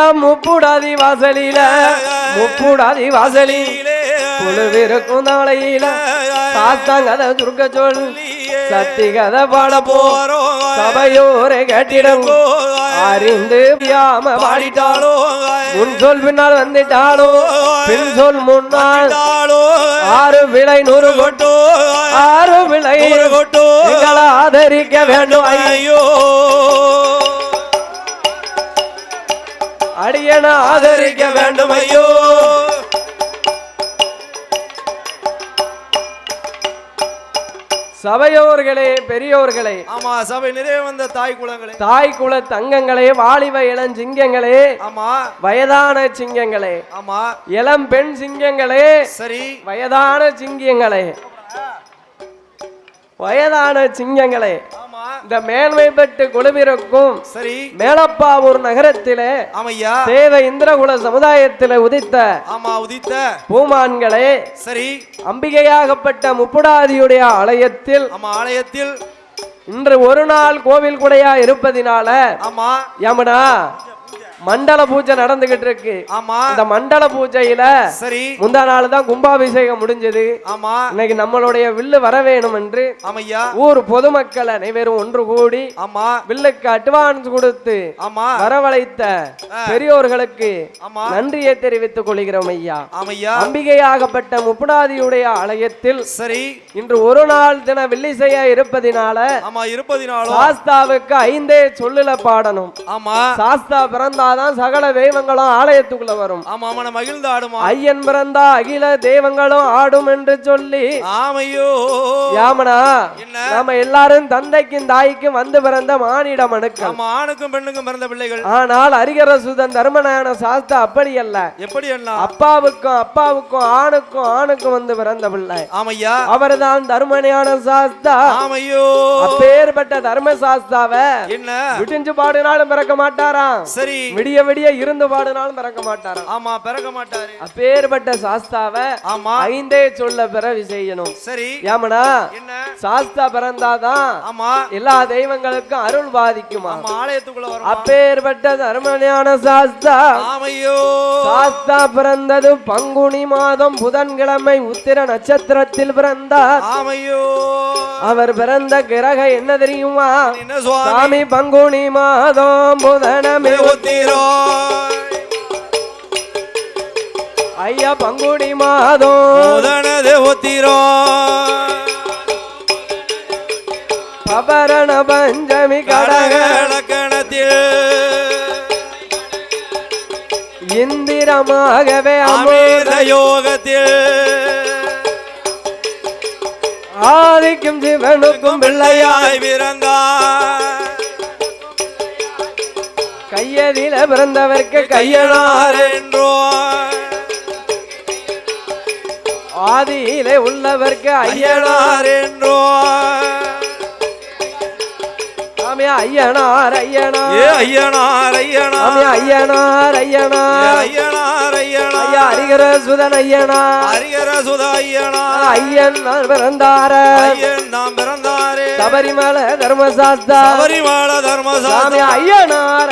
ஐயா முப்புடாதி வாசலில முப்புடாதி வாசலி. குழுவிருக்கும் நாளையில சாத்தாங்கத சுருக்க சொல் சத்தி கதை பாட போ. சபையோரை கேட்டிடம். அறிந்து பியாம பாடிட்டாளோ முன் சொல் பின்னால் வந்துட்டாளோ பின் சொல் முன்னால் ஆறு விலை நூறு கொட்டு ஆறு விலை எங்களை ஆதரிக்க வேண்டும். ஐயோ. அடியன ஆதரிக்க வேண்டும் ஐயோ சபையோர்களே பெரியோர்களே. ஆமா சபை நிறைய வந்த தாய் குலங்களே. தாய் குல தங்கங்களே வாலிப இளஞ்சிங்கங்களே ஆமா. வயதான சிங்கங்களே. ஆமா. இளம் பெண் சிங்கங்களே. சரி. வயதான சிங்கங்களே. வயதான சிங்கங்களே. இந்த மேன்மை பெற்று குழுவிருக்கும் சரி. மேலப்பாவூர் நகரத்திலே ஆமையா. தேவ இந்திரகுல சமுதாயத்திலே உதித்த ஆமா உதித்த. பூமான்களே சரி. அம்பிகையாகப்பட்ட முப்புடாதியுடைய ஆலயத்தில் ஆமா ஆலயத்தில். இன்று ஒரு நாள் கோவில் கூடையா இருப்பதினால ஆமா. யமுனா மண்டல பூஜை நடந்துகிட்டு இருக்கு. ஆமா. இந்த மண்டல பூஜையில சரி. முந்தா நாள் தான் கும்பாபிஷேகம் முடிஞ்சது. ஆமா. இன்னைக்கு நம்மளுடைய வில்லு வர வேணும் என்று ஆமையா. ஊர் பொதுமக்கள் அனைவரும் ஒன்று கூடி ஆமா. வில்லுக்கு அட்வான்ஸ் கொடுத்து ஆமா. வரவழைத்த பெரியோர்களுக்கு நன்றியை தெரிவித்துக் கொள்கிறோம் ஐயா. ஆமையா. அம்பிகையாகப்பட்ட முப்புடாதியுடைய ஆலயத்தில் சரி. இன்று ஒரு நாள் தின வில்லிசையா இருப்பதினால ஆமா இருப்பதினாலும். சாஸ்தாவுக்கு ஐந்தே சொல்லுல பாடணும். ஆமா. சாஸ்தா பிறந்தாதான் சகல தெய்வங்களும் ஆலயத்துக்குள்ள வரும். ஆமா ஆமா நான் மகிழ்ந்து ஆடுமா? ஐயன் பிறந்தா அகில தெய்வங்களும் ஆடும் என்று சொல்லி. ஆமையோ. யாமனா நாம எல்லாரும் தந்தைக்கும் தாய்க்கும் வந்து பிறந்த மானிட மனுக்கள் ஆணுக்கும் பெண்ணுக்கும் பிறந்த பிள்ளைகள். ஆனால் அரிகர சுதன் தர்மநாயன சாஸ்தா அப்படி அல்ல. எப்படி அப்பாவுக்கும் அப்பாவுக்கும் ஆணுக்கும் ஆணுக்கும் வந்து பிறந்த பிள்ளை. ஆமையா? அவர்தான் தர்மஞான சாஸ்தா ஆமையோ. அப்பேற்பட்ட தர்ம சாஸ்தாவ என்ன? விடிஞ்சு பாடினாலும் பிறக்க மாட்டாராம். சரி. விடிய விடிய இருந்து பாடினாலும் பிறக்க மாட்டாராம். ஆமா பிறக்க மாட்டாரு. அப்பேற்பட்ட சாஸ்தாவ ஆமா. ஐந்தே சொல்ல பிறவி செய்யணும். சரி. ஏமனா என்ன? சாஸ்தா பிறந்தாதான் ஆமா. எல்லா தெய்வங்களுக்கும் அருள் பாதிக்குமா? ஆலயத்துக்குள்ள அப்பேற்பட்ட தர்மஞான சாஸ்தா. ஆமையோ. சாஸ்தா பிறந்தது பங்குனி மாதம் புதன்கிழமை உத்திர நட்சத்திரத்தில் பிறந்தார். ஆமையோ. அவர் பிறந்த கிரக என்ன தெரியுமா? சாமி பங்குனி மாதம் புதனமே ஒத்தீரோ ஐயா பங்குனி மாதம். முதனது ஒத்தீரோ அமிர்த அமோத யோகத்தில் ஆதிக்கும் சிவனுக்கும் பிள்ளையாய் பிறந்தார் கையதில பிறந்தவர்க்கு கையனார் என்றோ ஆதியிலே உள்ளவர்க்கு ஐயனார் என்றோ ஐயனார் ஐயனார். ஏ ஐயனார். சாமி ஐயனார் ஐயனார். ஐயனார் ஐயனார். ஐயா ஐயனார் அரிகர சுதன் ஐயனார். அரியர சுத ஐயனார். ஐயன் நான் பிறந்தார. ஐயன் நாம் பிறந்தாரே. சபரிமலை தர்மசாஸ்தா. சபரிமல தர்மசாமி சாமி ஐயனார் ஐயனார் ஐயனார் ஐயனார்.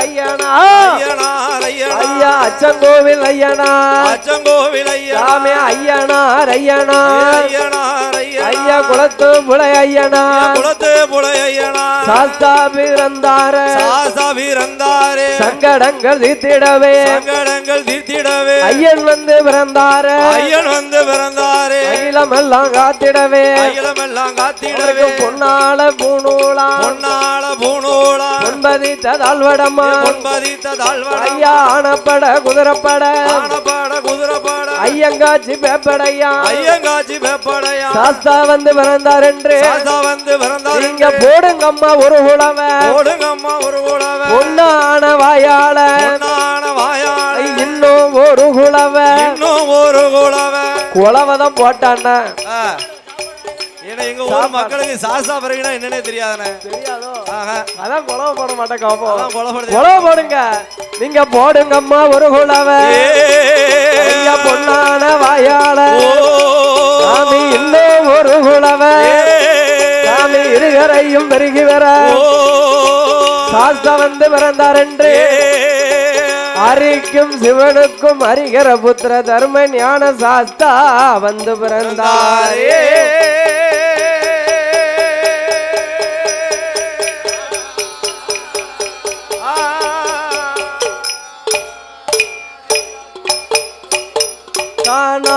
ஐயா அச்சங்கோவில் ஐயனார். அச்சங்கோவில் சாமி ஐயனார் ஐயனார். ஐயனார் ஐயனார். ஐயா குளத்து புலை ஐயனார். குலத்து புலை ஐயனார். சாஸ்தா பிறந்தார சாசா பிறந்தாரே சங்கடங்கள் தீர்த்திடவே. சங்கடங்கள் தீர்த்திடவே. ஐயன் வந்து பிறந்தார. ஐயன் வந்து பிறந்தாரே. அகிலமெல்லாம் காத்திடவே. அகிலமெல்லாம் காத்திடவே. அவருக்கு பொன்னால பூணூலா பொன்னாள பூணூலா ஒன்பதி ததால்வடமா பொன்பதித்த தாழ்வட ஐயா ஆனப்பட குதிரப்பட குதிரைப்பாட. ஐயங்காட்சி பேப்படையா ஐயங்காட்சி வெப்படையா. சாஸ்தா வந்து பிறந்தார் என்று வந்து பிறந்தார் நீங்க போடுங்கம்மா ஒரு உழவ. ஓடுங்கம்மா ஒரு குலவ பொன்னான வாயால பொன்னான வாயாள. இன்னும் ஒரு குழவ இன்னும் ஒரு குலவ குழவதான் போட்டான்னா. ஏன்னா எங்க ஊர் மக்களுக்கு சாசா பிறகுனா என்னன்னே தெரியாதுண்ணே தெரியாதோ. அதான் குழவ போட மாட்டேன் கோபம். குழவ போடுங்க நீங்க போடுங்கம்மா ஒரு குழவ ஐயா ஏ. பொன்னான வாயால ஓ. சாமி இன்னும் ஒரு குழவ ஏ. சாமி இருகரையும் பெருகி வர. சாஸ்தா வந்து பிறந்தார் என்று ஏ. ஹரிக்கும் சிவனுக்கும் ஹரிகர புத்திர தர்ம ஞான சாஸ்தா வந்து பிறந்தாரே